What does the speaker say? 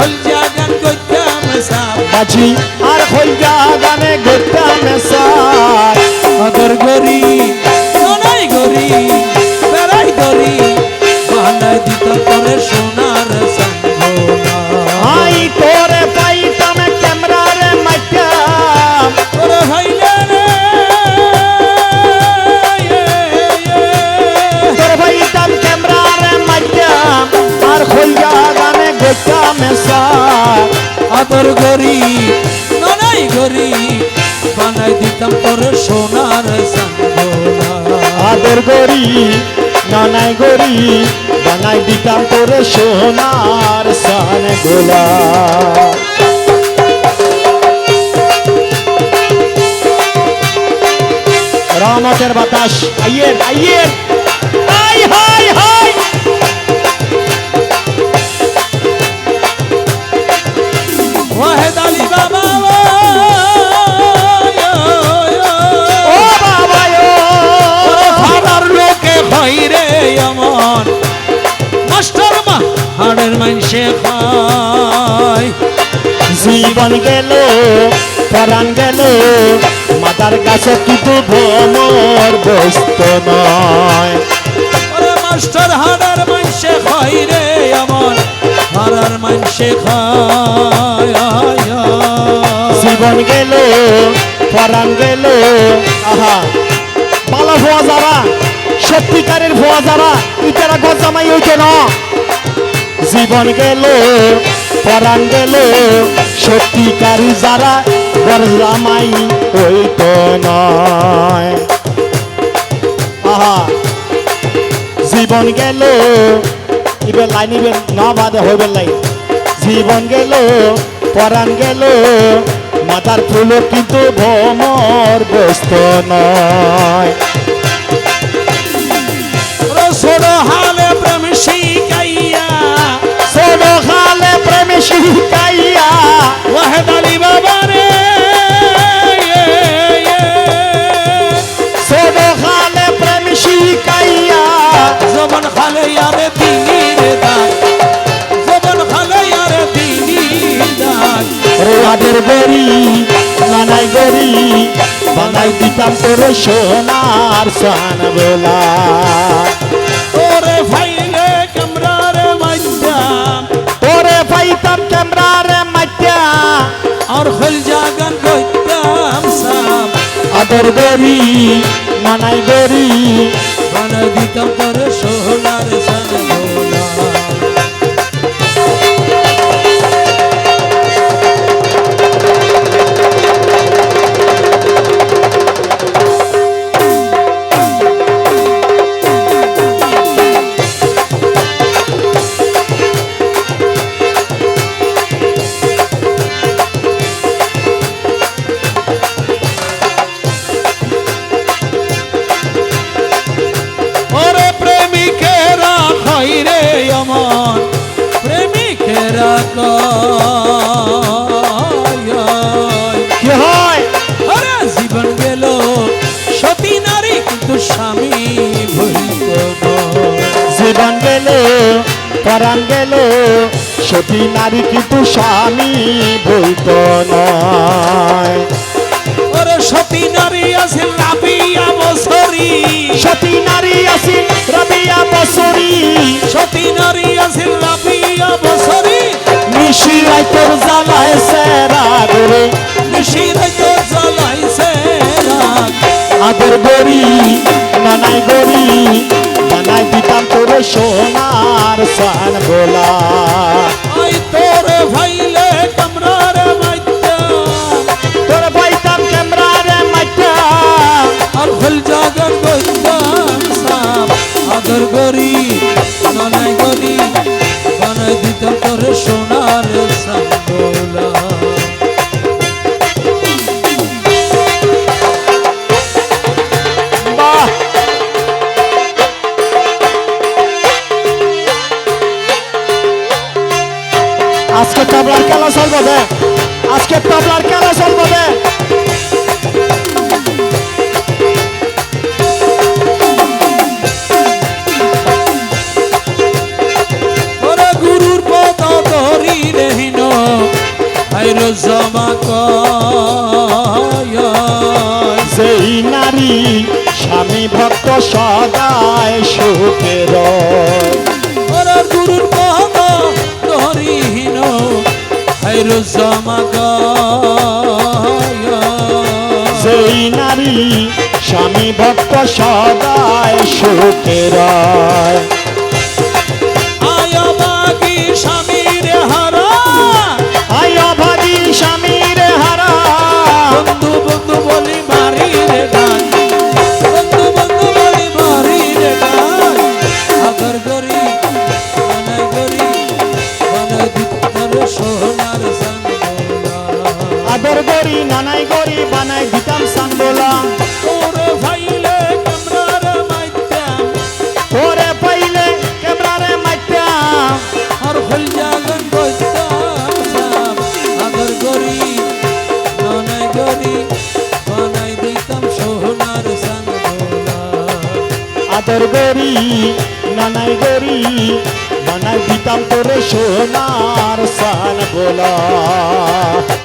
আর হল জাগান গইতাম সাপ বাজি আর হইয়া গানে গোটা মেসার আদর গরি গরি বানাই দিতাম তোর সোনার আদর গরি নানাই গরি বানাই দিতাম তোরে সোনার সান গোলা রহমতের বাতাস, আইয়ের আইয়ের। এমন মাস্টার মা হাড়ের মাইনসে খায় জীবন গেল পরাণ গেল মাতার কাছে কিন্তু ভ্রমর বস্ত নয়। মাস্টার হাড়ের এমন হারার মাইনসে খায় আয়, আয়। জীবন গেল পরাণ গেল আহা ভালো ভুয়া যারা সত্যিকারের ভুয়া যারা ইতারা গজামাই হইতে না। জীবন গেল, পরাণ গেল, সত্যিকারী যারা গরজামাই হইত নয়। আহা, জীবন গেল ইবে লাইন ইবে না, বাদে হইবে লাই। জীবন গেল, পরাণ গেল মাথার ফুল কিন্তু ভ্রমর ব্যস্ত নয়। হালে প্রেম শিখাইয়া ছোট খালে প্রেমে শিখাইয়া। ওয়াহেদ আলী বাবা রে ছোট খালে প্রেমে শিখাইয়া। জবন খালে ইয়ারে দিনির দাগ জবন খালে ইয়ারে দিনির দাগ রোয়াদের গরি নানাই গরি বানাই দিতাম তোর সোনার সান বেলা। আর হল জাগান কইতাম সাম আদর গরি মানাই গরি বানা দিতাম তোর সোনার সানবোলা কি হয়? আরে জীবন গেল সতী নারী কিন্তু স্বামী। জীবন গেল পরাণ গেল সতী নারী কিন্তু স্বামী নয়। সতী নারী আছে বছরি সতী তো জ্বালাইছে আদর গরি নানাই গরি বানাই দিতাম তোর সোনার সান গোলা। আই তোর ভাইলে কামরারে মাইতাম তোর পাইতাম ক্যামেরারে মাইতা আর ফুল জাগার গইতাম সাপ আদর গরি ননাই গরি বানাই দিতাম তোর সোনার সঙ্গোলা আজকে তবলার খেলা চলবে। আজকে তবলার খেলা চলবে। সেই নারী স্বামী ভক্ত সদায় সুখের। গুরুর সেই নারী স্বামী ভক্ত সদায় সুখের তোর গরি নানাই গরি বানাই দিতাম তোর সোনার সান গোলা